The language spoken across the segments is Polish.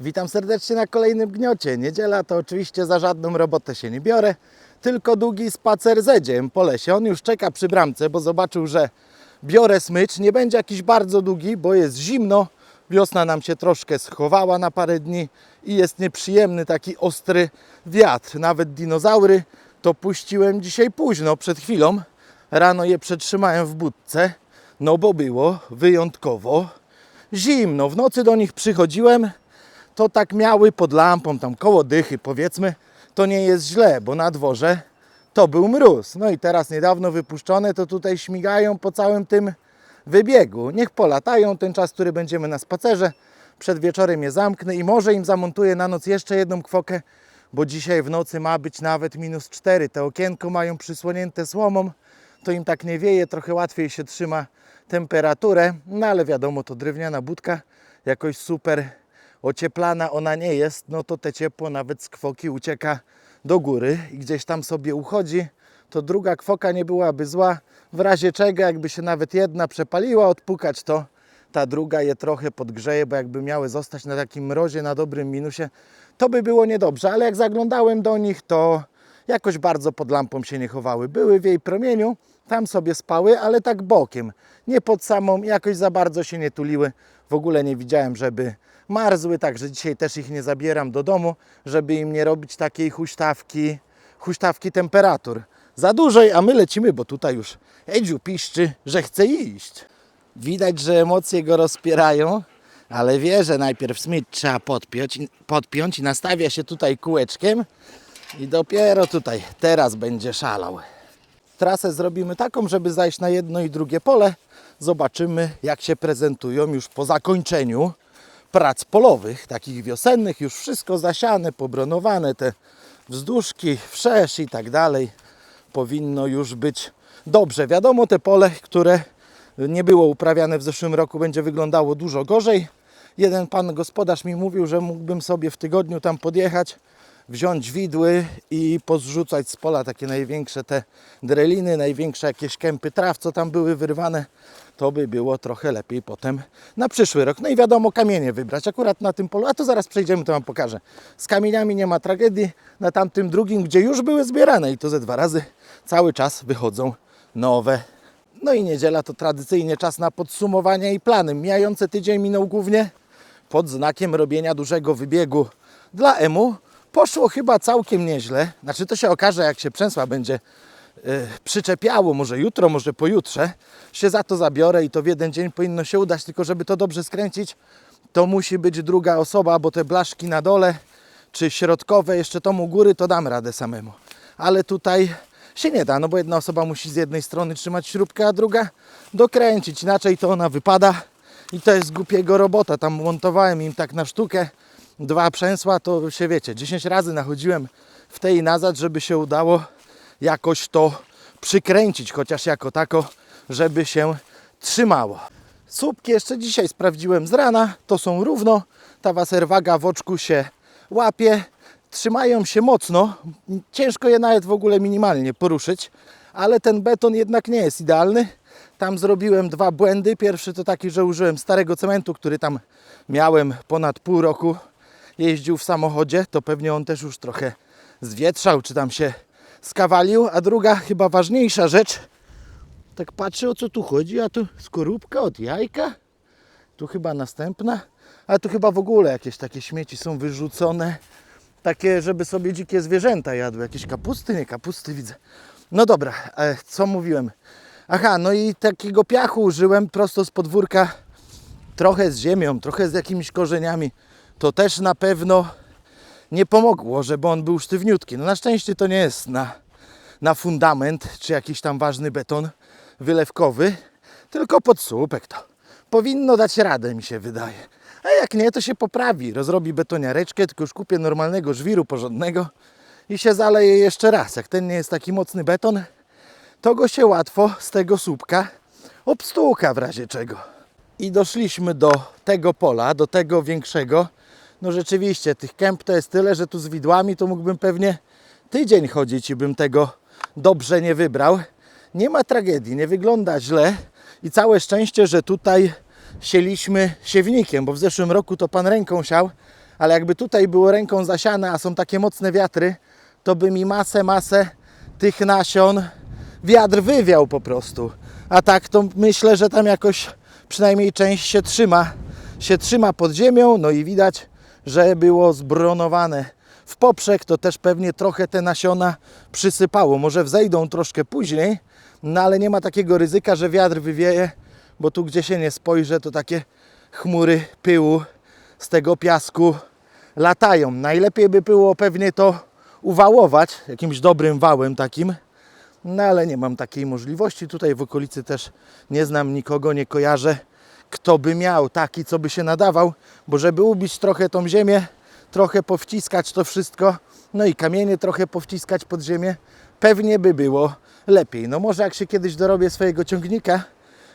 Witam serdecznie na kolejnym gniocie. Niedziela to oczywiście za żadną robotę się nie biorę, tylko długi spacer zedziem po lesie. On już czeka przy bramce, bo zobaczył, że biorę smycz. Nie będzie jakiś bardzo długi, bo jest zimno. Wiosna nam się troszkę schowała na parę dni i jest nieprzyjemny taki ostry wiatr. Nawet dinozaury to puściłem dzisiaj późno, przed chwilą. Rano je przetrzymałem w budce, no bo było wyjątkowo zimno. W nocy do nich przychodziłem, to tak miały pod lampą, tam koło dychy powiedzmy, to nie jest źle, bo na dworze to był mróz. No i teraz niedawno wypuszczone, to tutaj śmigają po całym tym wybiegu. Niech polatają ten czas, który będziemy na spacerze. Przed wieczorem je zamknę i może im zamontuję na noc jeszcze jedną kwokę, bo dzisiaj w nocy ma być nawet minus 4. Te okienko mają przysłonięte słomą, to im tak nie wieje, trochę łatwiej się trzyma temperaturę, no ale wiadomo, to drewniana budka, jakoś super ocieplana ona nie jest, no to te ciepło nawet z kwoki ucieka do góry i gdzieś tam sobie uchodzi, to druga kwoka nie byłaby zła. W razie czego, jakby się nawet jedna przepaliła, odpukać to ta druga je trochę podgrzeje, bo jakby miały zostać na takim mrozie, na dobrym minusie, to by było niedobrze, ale jak zaglądałem do nich, to jakoś bardzo pod lampą się nie chowały. Były w jej promieniu, tam sobie spały, ale tak bokiem, nie pod samą, jakoś za bardzo się nie tuliły. W ogóle nie widziałem, żeby marzły, także dzisiaj też ich nie zabieram do domu, żeby im nie robić takiej huśtawki, huśtawki temperatur. Za dużej, a my lecimy, bo tutaj już Edziu piszczy, że chce iść. Widać, że emocje go rozpierają, ale wie, że najpierw smycz trzeba podpiąć, podpiąć i nastawia się tutaj kółeczkiem i dopiero tutaj, teraz będzie szalał. Trasę zrobimy taką, żeby zajść na jedno i drugie pole. Zobaczymy, jak się prezentują już po zakończeniu prac polowych, takich wiosennych, już wszystko zasiane, pobronowane, te wzdłużki, wszerz i tak dalej. Powinno już być dobrze. Wiadomo, te pole, które nie było uprawiane w zeszłym roku, będzie wyglądało dużo gorzej. Jeden pan gospodarz mi mówił, że mógłbym sobie w tygodniu tam podjechać, wziąć widły i pozrzucać z pola takie największe te dreliny, największe jakieś kępy traw, co tam były wyrwane. To by było trochę lepiej potem na przyszły rok. No i wiadomo, kamienie wybrać akurat na tym polu, a to zaraz przejdziemy, to Wam pokażę. Z kamieniami nie ma tragedii, na tamtym drugim, gdzie już były zbierane i to ze dwa razy, cały czas wychodzą nowe. No i niedziela to tradycyjnie czas na podsumowania i plany. Mijający tydzień minął głównie pod znakiem robienia dużego wybiegu dla EMU. Poszło chyba całkiem nieźle. Znaczy to się okaże, jak się przęsła będzie e, przyczepiało, może jutro, może pojutrze, się za to zabiorę i to w jeden dzień powinno się udać, tylko żeby to dobrze skręcić, to musi być druga osoba, bo te blaszki na dole, czy środkowe, jeszcze tomu u góry, to dam radę samemu. Ale tutaj się nie da, no bo jedna osoba musi z jednej strony trzymać śrubkę, a druga dokręcić, inaczej to ona wypada i to jest głupiego robota. Tam montowałem im tak na sztukę dwa przęsła, to się wiecie, 10 razy nachodziłem w tej i nazad, żeby się udało jakoś to przykręcić, chociaż jako tako, żeby się trzymało. Słupki jeszcze dzisiaj sprawdziłem z rana, to są równo, ta waserwaga w oczku się łapie, trzymają się mocno, ciężko je nawet w ogóle minimalnie poruszyć, ale ten beton jednak nie jest idealny. Tam zrobiłem dwa błędy. Pierwszy to taki, że użyłem starego cementu, który tam miałem ponad pół roku. Jeździł w samochodzie, to pewnie on też już trochę zwietrzał, czy tam się skawalił. A druga, chyba ważniejsza rzecz, tak patrzę o co tu chodzi, a tu skorupka od jajka. Tu chyba następna, ale tu chyba w ogóle jakieś takie śmieci są wyrzucone. Takie, żeby sobie dzikie zwierzęta jadły. Jakieś kapusty, nie kapusty widzę. No dobra, e, co mówiłem? Aha, no i takiego piachu użyłem prosto z podwórka. Trochę z ziemią, trochę z jakimiś korzeniami. To też na pewno nie pomogło, żeby on był sztywniutki. No na szczęście to nie jest na, na fundament, czy jakiś tam ważny beton wylewkowy, tylko pod słupek to. Powinno dać radę, mi się wydaje. A jak nie, to się poprawi. Rozrobi betoniareczkę, tylko już kupię normalnego żwiru porządnego i się zaleje jeszcze raz. Jak ten nie jest taki mocny beton, to go się łatwo z tego słupka obstuka w razie czego. I doszliśmy do tego pola, do tego większego. No rzeczywiście, tych kęp to jest tyle, że tu z widłami to mógłbym pewnie tydzień chodzić i bym tego dobrze nie wybrał. Nie ma tragedii, nie wygląda źle i całe szczęście, że tutaj sieliśmy siewnikiem, bo w zeszłym roku to pan ręką siał, ale jakby tutaj było ręką zasiane, a są takie mocne wiatry, to by mi masę, masę tych nasion wiatr wywiał po prostu. A tak to myślę, że tam jakoś przynajmniej część się trzyma, się trzyma pod ziemią, no i widać, że było zbronowane w poprzek, to też pewnie trochę te nasiona przysypało. Może wzejdą troszkę później, no ale nie ma takiego ryzyka, że wiatr wywieje, bo tu gdzie się nie spojrzę, to takie chmury pyłu z tego piasku latają. Najlepiej by było pewnie to uwałować jakimś dobrym wałem takim, no ale nie mam takiej możliwości. Tutaj w okolicy też nie znam nikogo, nie kojarzę, kto by miał taki, co by się nadawał, bo żeby ubić trochę tą ziemię, trochę powciskać to wszystko, no i kamienie trochę powciskać pod ziemię, pewnie by było lepiej. No może jak się kiedyś dorobię swojego ciągnika,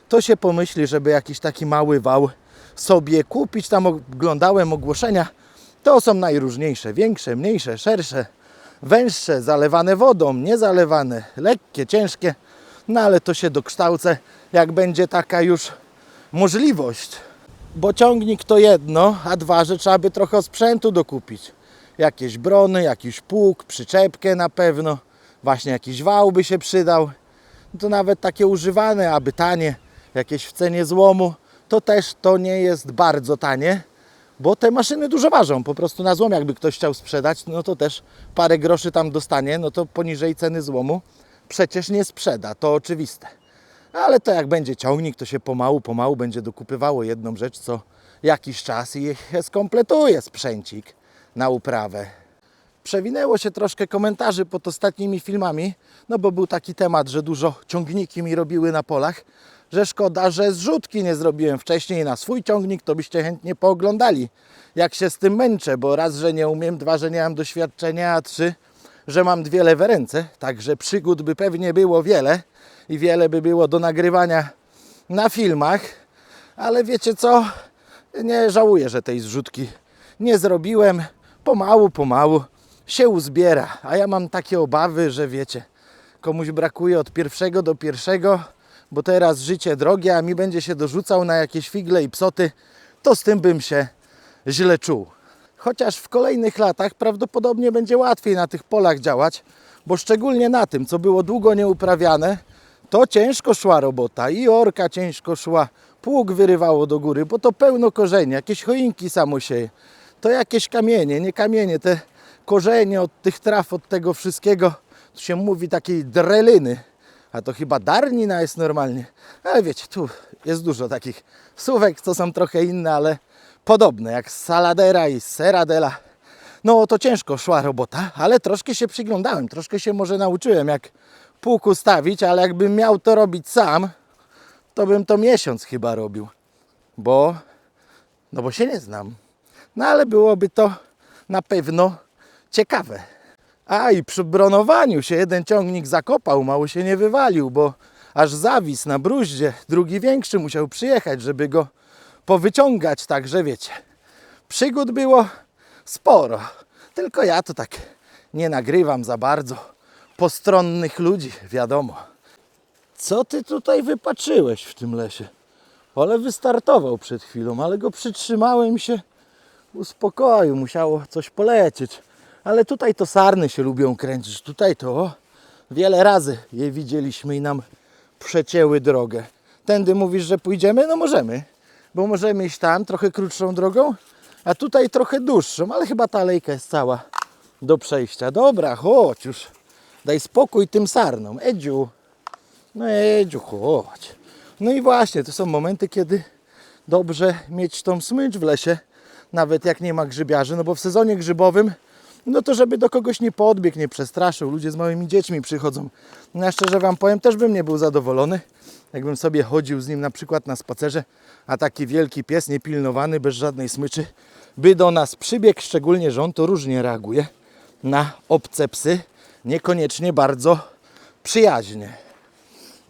to się pomyśli, żeby jakiś taki mały wał sobie kupić. Tam oglądałem ogłoszenia. To są najróżniejsze, większe, mniejsze, szersze, węższe, zalewane wodą, niezalewane, lekkie, ciężkie. No ale to się dokształcę, jak będzie taka już możliwość. Bo ciągnik to jedno, a dwa, że trzeba by trochę sprzętu dokupić. Jakieś brony, jakiś pług, przyczepkę na pewno, właśnie jakiś wał by się przydał. To nawet takie używane, aby tanie, jakieś w cenie złomu, to też to nie jest bardzo tanie, bo te maszyny dużo ważą. Po prostu na złom, jakby ktoś chciał sprzedać, no to też parę groszy tam dostanie, no to poniżej ceny złomu przecież nie sprzeda, to oczywiste. Ale to jak będzie ciągnik, to się pomału, pomału będzie dokupywało jedną rzecz co jakiś czas i skompletuje sprzęcik na uprawę. Przewinęło się troszkę komentarzy pod ostatnimi filmami, no bo był taki temat, że dużo ciągniki mi robiły na polach, że szkoda, że zrzutki nie zrobiłem wcześniej na swój ciągnik, to byście chętnie pooglądali, jak się z tym męczę, bo raz, że nie umiem, dwa, że nie mam doświadczenia, a trzy, że mam dwie lewe ręce, także przygód by pewnie było wiele i wiele by było do nagrywania na filmach, ale wiecie co, nie żałuję, że tej zrzutki nie zrobiłem, pomału, pomału się uzbiera, a ja mam takie obawy, że wiecie, komuś brakuje od pierwszego do pierwszego, bo teraz życie drogie, a mi będzie się dorzucał na jakieś figle i psoty, to z tym bym się źle czuł. Chociaż w kolejnych latach prawdopodobnie będzie łatwiej na tych polach działać, bo szczególnie na tym, co było długo nieuprawiane, to ciężko szła robota i orka ciężko szła, pług wyrywało do góry, bo to pełno korzeni, jakieś choinki samo sieje, to jakieś kamienie, nie kamienie, te korzenie od tych traw, od tego wszystkiego, tu się mówi takiej dreliny, a to chyba darnina jest normalnie, ale wiecie, tu jest dużo takich słówek, co są trochę inne, ale podobne, jak saladera i seradela. No to ciężko szła robota, ale troszkę się przyglądałem, troszkę się może nauczyłem, jak pług ustawić, ale jakbym miał to robić sam, to bym to miesiąc chyba robił, bo, no bo się nie znam. No ale byłoby to na pewno ciekawe. A i przy bronowaniu się jeden ciągnik zakopał, mało się nie wywalił, bo aż zawis na bruździe, drugi większy musiał przyjechać, żeby go powyciągać, także wiecie. Przygód było sporo, tylko ja to tak nie nagrywam za bardzo postronnych ludzi, wiadomo. Co ty tutaj wypatrzyłeś w tym lesie? Ale wystartował przed chwilą, ale go przytrzymałem się uspokoił, musiało coś polecieć. Ale tutaj to sarny się lubią kręcić. Tutaj to o, wiele razy je widzieliśmy i nam przecięły drogę. Tędy mówisz, że pójdziemy? No możemy, bo możemy iść tam trochę krótszą drogą, a tutaj trochę dłuższą, ale chyba ta alejka jest cała do przejścia. Dobra, chodź już. Daj spokój tym sarnom. Edziu. No Edziu, chodź. No i właśnie, to są momenty, kiedy dobrze mieć tą smycz w lesie, nawet jak nie ma grzybiarzy, no bo w sezonie grzybowym, no to żeby do kogoś nie podbiegł, nie przestraszył, ludzie z małymi dziećmi przychodzą. No ja szczerze Wam powiem, też bym nie był zadowolony, jakbym sobie chodził z nim na przykład na spacerze, a taki wielki pies, niepilnowany, bez żadnej smyczy, by do nas przybiegł, szczególnie, że on to różnie reaguje na obce psy, niekoniecznie bardzo przyjaźnie.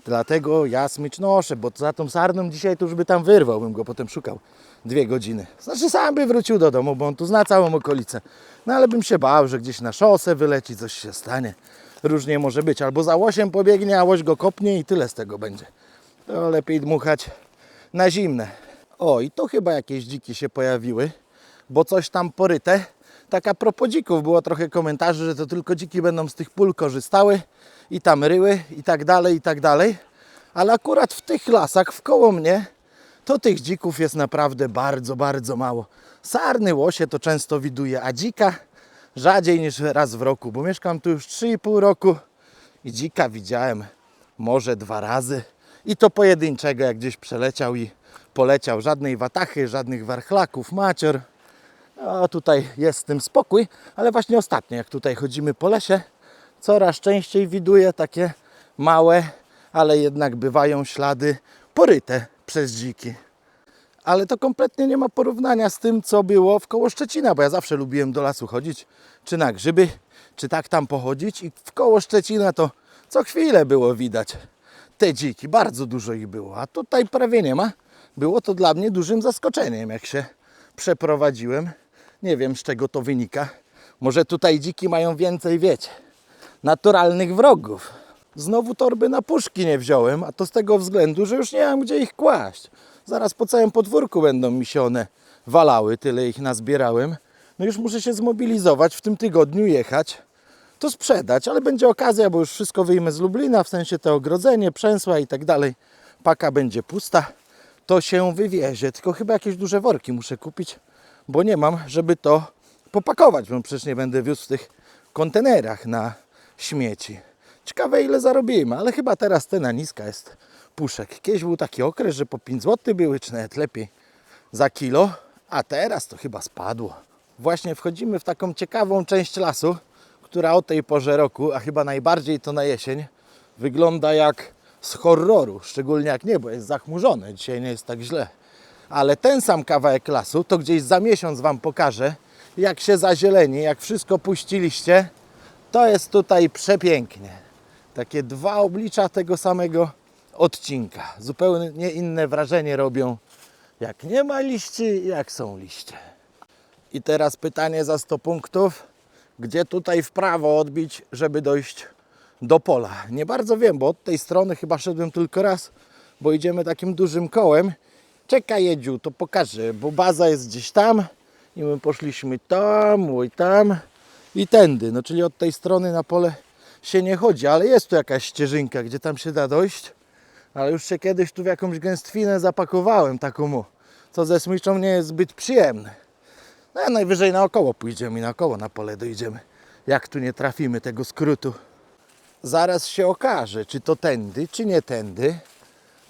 Dlatego ja smycz noszę, bo za tą sarną dzisiaj to już by tam wyrwał, bym go potem szukał dwie godziny. Znaczy sam by wrócił do domu, bo on tu zna całą okolicę. No ale bym się bał, że gdzieś na szosę wyleci, coś się stanie. Różnie może być. Albo za łosiem pobiegnie, a łoś go kopnie i tyle z tego będzie. To lepiej dmuchać na zimne. O, i to chyba jakieś dziki się pojawiły, bo coś tam poryte. Tak a propos dzików, było trochę komentarzy, że to tylko dziki będą z tych pól korzystały i tam ryły i tak dalej, i tak dalej. Ale akurat w tych lasach wkoło mnie to tych dzików jest naprawdę bardzo, bardzo mało. Sarny, łosie to często widuję, a dzika rzadziej niż raz w roku, bo mieszkam tu już 3,5 roku i dzika widziałem może dwa razy. I to pojedynczego, jak gdzieś przeleciał i poleciał. Żadnej watachy, żadnych warchlaków, macior. No tutaj jest z tym spokój, ale właśnie ostatnio, jak tutaj chodzimy po lesie, coraz częściej widuję takie małe, ale jednak bywają ślady poryte przez dziki. Ale to kompletnie nie ma porównania z tym, co było w koło Szczecina, bo ja zawsze lubiłem do lasu chodzić, czy na grzyby, czy tak tam pochodzić i w koło Szczecina to co chwilę było widać te dziki, bardzo dużo ich było, a tutaj prawie nie ma. Było to dla mnie dużym zaskoczeniem, jak się przeprowadziłem. Nie wiem, z czego to wynika. Może tutaj dziki mają więcej, wiecie, naturalnych wrogów. Znowu torby na puszki nie wziąłem, a to z tego względu, że już nie mam gdzie ich kłaść. Zaraz po całym podwórku będą mi się one walały, tyle ich nazbierałem. No już muszę się zmobilizować, w tym tygodniu jechać, to sprzedać, ale będzie okazja, bo już wszystko wyjmę z Lublina, w sensie to ogrodzenie, przęsła i tak dalej. Paka będzie pusta, to się wywiezie, tylko chyba jakieś duże worki muszę kupić, bo nie mam, żeby to popakować, bo przecież nie będę wiózł w tych kontenerach na śmieci. Ciekawe ile zarobimy, ale chyba teraz cena niska jest puszek. Kiedyś był taki okres, że po 5 zł były, czy nawet lepiej za kilo, a teraz to chyba spadło. Właśnie wchodzimy w taką ciekawą część lasu, która o tej porze roku, a chyba najbardziej to na jesień, wygląda jak z horroru, szczególnie jak niebo jest zachmurzone. Dzisiaj nie jest tak źle. Ale ten sam kawałek lasu, to gdzieś za miesiąc Wam pokażę, jak się zazieleni, jak wszystko puściliście, to jest tutaj przepięknie. Takie dwa oblicza tego samego odcinka. Zupełnie inne wrażenie robią, jak nie ma liści, jak są liście. I teraz pytanie za 100 punktów. Gdzie tutaj w prawo odbić, żeby dojść do pola? Nie bardzo wiem, bo od tej strony chyba szedłem tylko raz, bo idziemy takim dużym kołem. Czekaj Jedziu, to pokażę, bo baza jest gdzieś tam i my poszliśmy tam, i tam i tędy. No czyli od tej strony na pole się nie chodzi, ale jest tu jakaś ścieżynka, gdzie tam się da dojść. Ale już się kiedyś tu w jakąś gęstwinę zapakowałem taką, co ze smyczą nie jest zbyt przyjemne. No a najwyżej naokoło pójdziemy i naokoło na pole dojdziemy. Jak tu nie trafimy tego skrótu. Zaraz się okaże, czy to tędy, czy nie tędy.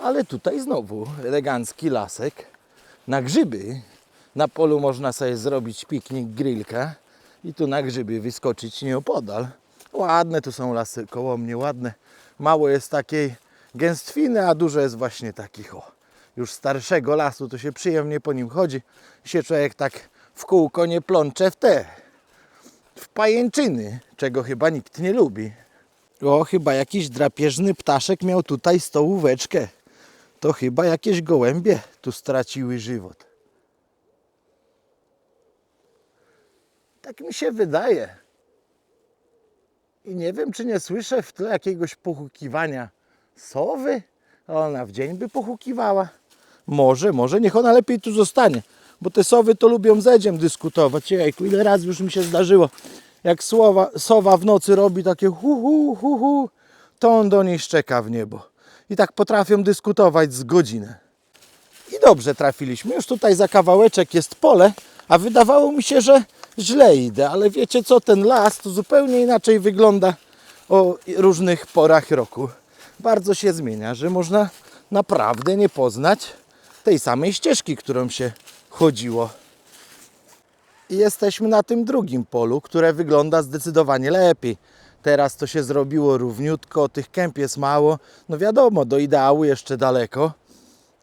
Ale tutaj znowu elegancki lasek na grzyby. Na polu można sobie zrobić piknik, grillka i tu na grzyby wyskoczyć nieopodal. Ładne tu są lasy koło mnie, ładne. Mało jest takiej gęstwiny, a dużo jest właśnie takich o, już starszego lasu, to się przyjemnie po nim chodzi. Się człowiek tak w kółko nie plącze w te, w pajęczyny, czego chyba nikt nie lubi. O, chyba jakiś drapieżny ptaszek miał tutaj stołóweczkę. To chyba jakieś gołębie tu straciły żywot. Tak mi się wydaje. I nie wiem, czy nie słyszę w tle jakiegoś pochukiwania sowy. Ona w dzień by pochukiwała. Może, może, niech ona lepiej tu zostanie. Bo te sowy to lubią z Edziem dyskutować. Jejku, ile razy już mi się zdarzyło. Jak słowa, sowa w nocy robi takie hu hu hu hu, to on do niej szczeka w niebo. I tak potrafią dyskutować z godzinę. I dobrze trafiliśmy. Już tutaj za kawałeczek jest pole, a wydawało mi się, że źle idę, ale wiecie co, ten las to zupełnie inaczej wygląda o różnych porach roku. Bardzo się zmienia, że można naprawdę nie poznać tej samej ścieżki, którą się chodziło. I jesteśmy na tym drugim polu, które wygląda zdecydowanie lepiej. Teraz to się zrobiło równiutko, tych kęp jest mało. No wiadomo, do ideału jeszcze daleko,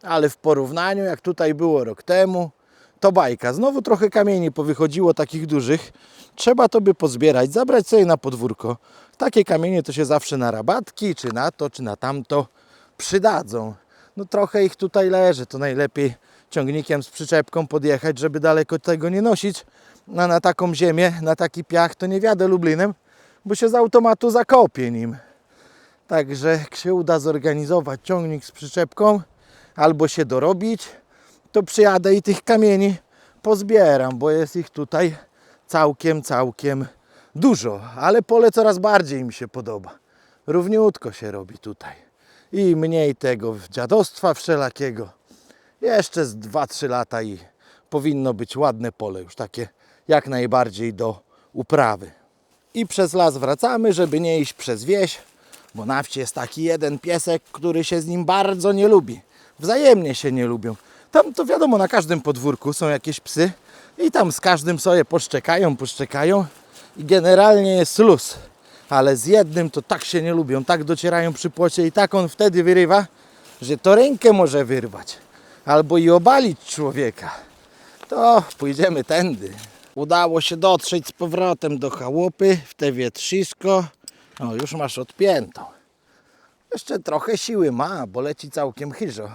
ale w porównaniu jak tutaj było rok temu, to bajka. Znowu trochę kamieni powychodziło takich dużych. Trzeba to by pozbierać, zabrać sobie na podwórko. Takie kamienie to się zawsze na rabatki, czy na to, czy na tamto przydadzą. No trochę ich tutaj leży, to najlepiej ciągnikiem z przyczepką podjechać, żeby daleko tego nie nosić. A na taką ziemię, na taki piach to nie wiadę Lublinem, bo się z automatu zakopie nim. Także jak się uda zorganizować ciągnik z przyczepką albo się dorobić, to przyjadę i tych kamieni pozbieram, bo jest ich tutaj całkiem, całkiem dużo, ale pole coraz bardziej mi się podoba. Równiutko się robi tutaj. I mniej tego dziadostwa wszelakiego. Jeszcze z 2-3 lata i powinno być ładne pole, już takie jak najbardziej do uprawy. I przez las wracamy, żeby nie iść przez wieś, bo na wsi jest taki jeden piesek, który się z nim bardzo nie lubi. Wzajemnie się nie lubią. Tam to wiadomo, na każdym podwórku są jakieś psy i tam z każdym sobie poszczekają, poszczekają i generalnie jest luz. Ale z jednym to tak się nie lubią, tak docierają przy płocie i tak on wtedy wyrywa, że to rękę może wyrwać albo i obalić człowieka. To pójdziemy tędy. Udało się dotrzeć z powrotem do chałupy w te wietrzysko. O, już masz odpiętą. Jeszcze trochę siły ma, bo leci całkiem chyżo.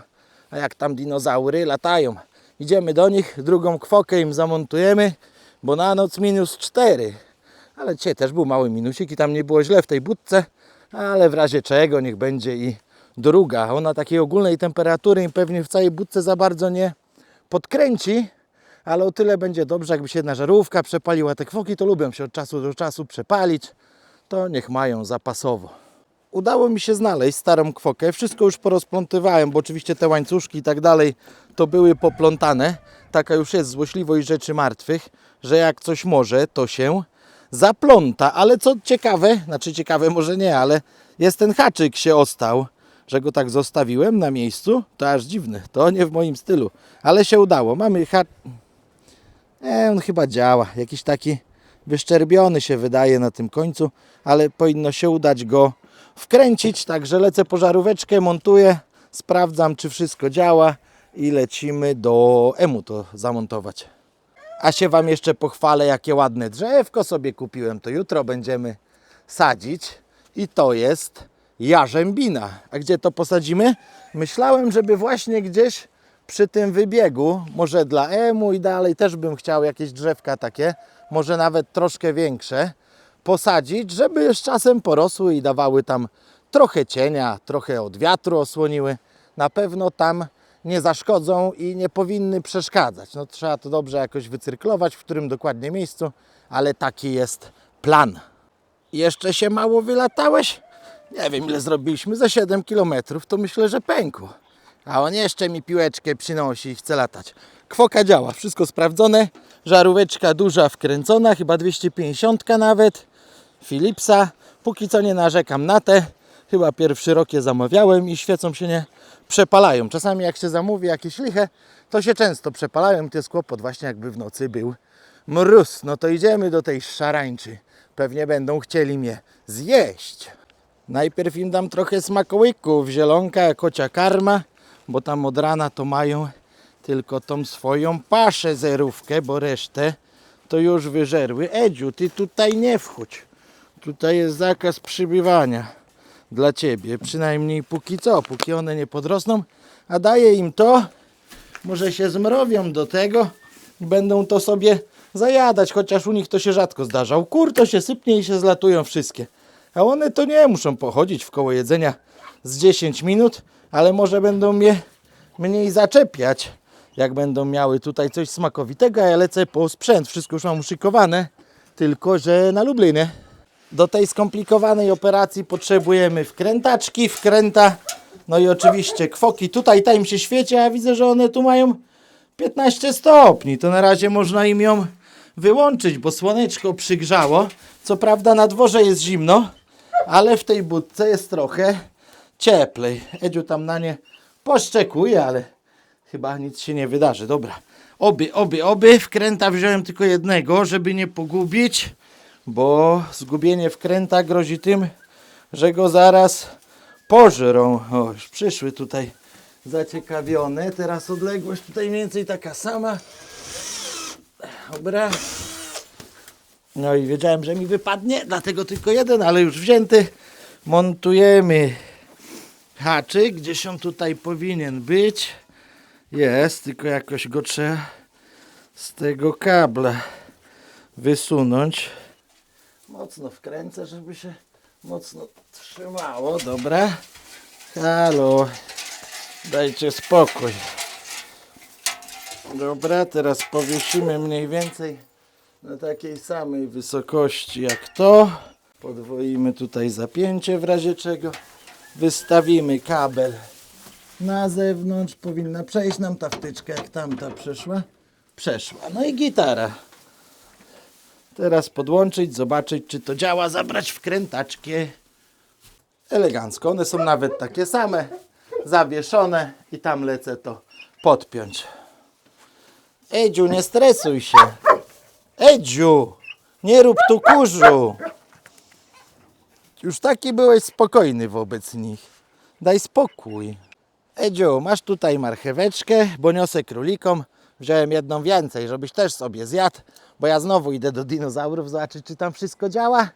A jak tam dinozaury latają. Idziemy do nich, drugą kwokę im zamontujemy, bo na noc minus 4. Ale dzisiaj też był mały minusik i tam nie było źle w tej budce, ale w razie czego niech będzie i druga. Ona takiej ogólnej temperatury im pewnie w całej budce za bardzo nie podkręci, ale o tyle będzie dobrze, jakby się jedna żarówka przepaliła. Te kwoki to lubią się od czasu do czasu przepalić, to niech mają zapasowo. Udało mi się znaleźć starą kwokę. Wszystko już porozplątywałem, bo oczywiście te łańcuszki i tak dalej to były poplątane. Taka już jest złośliwość rzeczy martwych, że jak coś może, to się zapląta. Ale co ciekawe, znaczy ciekawe może nie, ale jest ten haczyk się ostał, że go tak zostawiłem na miejscu. To aż dziwne, to nie w moim stylu, ale się udało. Mamy haczyk. E, on chyba działa. Jakiś taki wyszczerbiony się wydaje na tym końcu, ale powinno się udać go wkręcić. Także lecę po żaróweczkę, montuję, sprawdzam czy wszystko działa i lecimy do EMU to zamontować. A się Wam jeszcze pochwalę, jakie ładne drzewko sobie kupiłem. To jutro będziemy sadzić i to jest jarzębina. A gdzie to posadzimy? Myślałem, żeby właśnie gdzieś przy tym wybiegu, może dla EMU i dalej też bym chciał jakieś drzewka takie, może nawet troszkę większe, posadzić, żeby z czasem porosły i dawały tam trochę cienia, trochę od wiatru osłoniły. Na pewno tam nie zaszkodzą i nie powinny przeszkadzać. No, trzeba to dobrze jakoś wycyrklować, w którym dokładnie miejscu, ale taki jest plan. Jeszcze się mało wylatałeś? Nie wiem ile zrobiliśmy, za 7 km to myślę, że pękło. A on jeszcze mi piłeczkę przynosi i chce latać. Kwoka działa, wszystko sprawdzone. Żaróweczka duża wkręcona, chyba 250 nawet. Philipsa. Póki co nie narzekam na te. Chyba pierwszy rok je zamawiałem i świecą się nie przepalają. Czasami jak się zamówi jakieś liche, to się często przepalają. To jest kłopot właśnie jakby w nocy był mróz. No to idziemy do tej szarańczy. Pewnie będą chcieli mnie zjeść. Najpierw im dam trochę smakołyków, zielonka, kocia karma, bo tam od rana to mają tylko tą swoją paszę zerówkę, bo resztę to już wyżerły. Edziu, ty tutaj nie wchodź. Tutaj jest zakaz przybywania dla ciebie, przynajmniej póki co, póki one nie podrosną, a daję im to, może się zmrowią do tego i będą to sobie zajadać, chociaż u nich to się rzadko zdarza. U kur to się sypnie i się zlatują wszystkie. A one to nie muszą pochodzić w koło jedzenia z 10 minut, ale może będą mnie mniej zaczepiać, jak będą miały tutaj coś smakowitego, ja lecę po sprzęt, wszystko już mam uszykowane, tylko że na Lubliny. Do tej skomplikowanej operacji potrzebujemy wkrętaczki, wkręta, no i oczywiście kwoki. Tutaj ta im się świeci, a ja widzę, że one tu mają 15 stopni. To na razie można im ją wyłączyć, bo słoneczko przygrzało. Co prawda na dworze jest zimno, ale w tej budce jest trochę cieplej. Edziu tam na nie poszczekuje, ale chyba nic się nie wydarzy. Dobra, oby, oby, oby. Wkręta wziąłem tylko jednego, żeby nie pogubić, bo zgubienie wkręta grozi tym, że go zaraz pożrą. O, już przyszły tutaj zaciekawione. Teraz odległość tutaj mniej więcej taka sama. Dobra. No i wiedziałem, że mi wypadnie, dlatego tylko jeden, ale już wzięty. Montujemy haczyk, gdzieś on tutaj powinien być. Jest, tylko jakoś go trzeba z tego kabla wysunąć. Mocno wkręcę, żeby się mocno trzymało. Dobra. Halo. Dajcie spokój. Dobra, teraz powiesimy mniej więcej na takiej samej wysokości jak to. Podwoimy tutaj zapięcie w razie czego. Wystawimy kabel na zewnątrz. Powinna przejść nam ta wtyczka jak tamta przeszła. Przeszła. No i gitara. Teraz podłączyć, zobaczyć czy to działa, zabrać wkrętaczki. Elegancko, one są nawet takie same, zawieszone i tam lecę to podpiąć. Edziu, nie stresuj się. Edziu, nie rób tu kurzu. Już taki byłeś spokojny wobec nich. Daj spokój. Edziu, masz tutaj marcheweczkę, bo niosę królikom. Wziąłem jedną więcej, żebyś też sobie zjadł, bo ja znowu idę do dinozaurów zobaczyć, czy tam wszystko działa.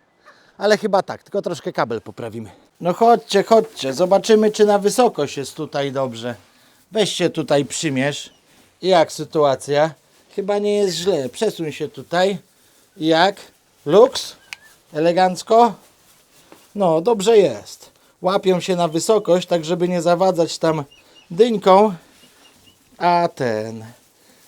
Ale chyba tak, tylko troszkę kabel poprawimy. No chodźcie, chodźcie, zobaczymy, czy na wysokość jest tutaj dobrze. Weź się tutaj przymierz. Jak sytuacja? Chyba nie jest źle. Przesuń się tutaj. Jak? Luks? Elegancko? No, dobrze jest. Łapią się na wysokość, tak żeby nie zawadzać tam dyńką. A ten.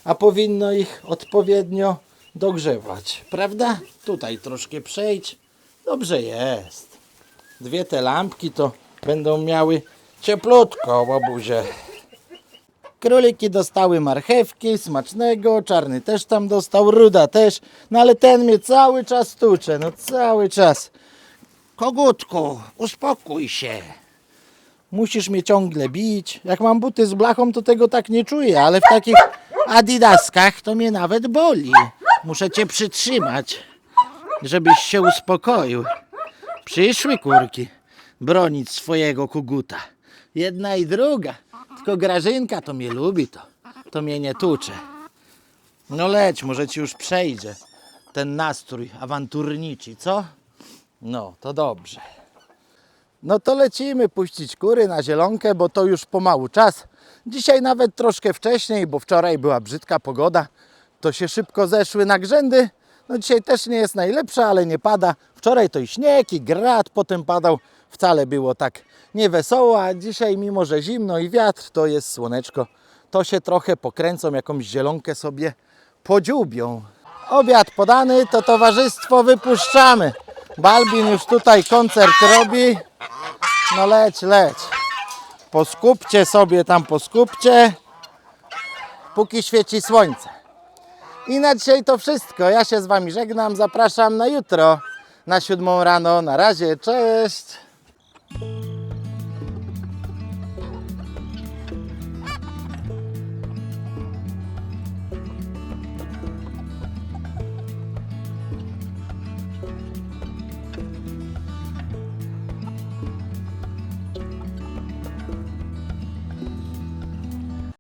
A powinno ich odpowiednio dogrzewać, prawda? Tutaj troszkę przejdź. Dobrze jest. Dwie te lampki to będą miały cieplutko, łobuzie. Króliki dostały marchewki, smacznego, czarny też tam dostał, ruda też, no ale ten mnie cały czas tucze, no cały czas. Kogutku, uspokój się. Musisz mnie ciągle bić. Jak mam buty z blachą, to tego tak nie czuję, ale w takich adidaskach to mnie nawet boli. Muszę cię przytrzymać, żebyś się uspokoił. Przyszły kurki bronić swojego koguta. Jedna i druga. Tylko Grażynka to mnie lubi, to, to mnie nie tucze. No leć, może ci już przejdzie ten nastrój awanturniczy, co? No, to dobrze. No to lecimy puścić kury na zielonkę, bo to już pomału czas. Dzisiaj nawet troszkę wcześniej, bo wczoraj była brzydka pogoda. To się szybko zeszły na grzędy. No dzisiaj też nie jest najlepsza, ale nie pada. Wczoraj to i śnieg, i grad potem padał. Wcale było tak niewesoło, a dzisiaj mimo, że zimno i wiatr, to jest słoneczko. To się trochę pokręcą, jakąś zielonkę sobie podziubią. Obiad podany, to towarzystwo wypuszczamy. Balbin już tutaj koncert robi. No leć, leć. Poskupcie sobie tam, poskupcie. Póki świeci słońce. I na dzisiaj to wszystko. Ja się z Wami żegnam. Zapraszam na jutro na siódmą rano. Na razie, cześć.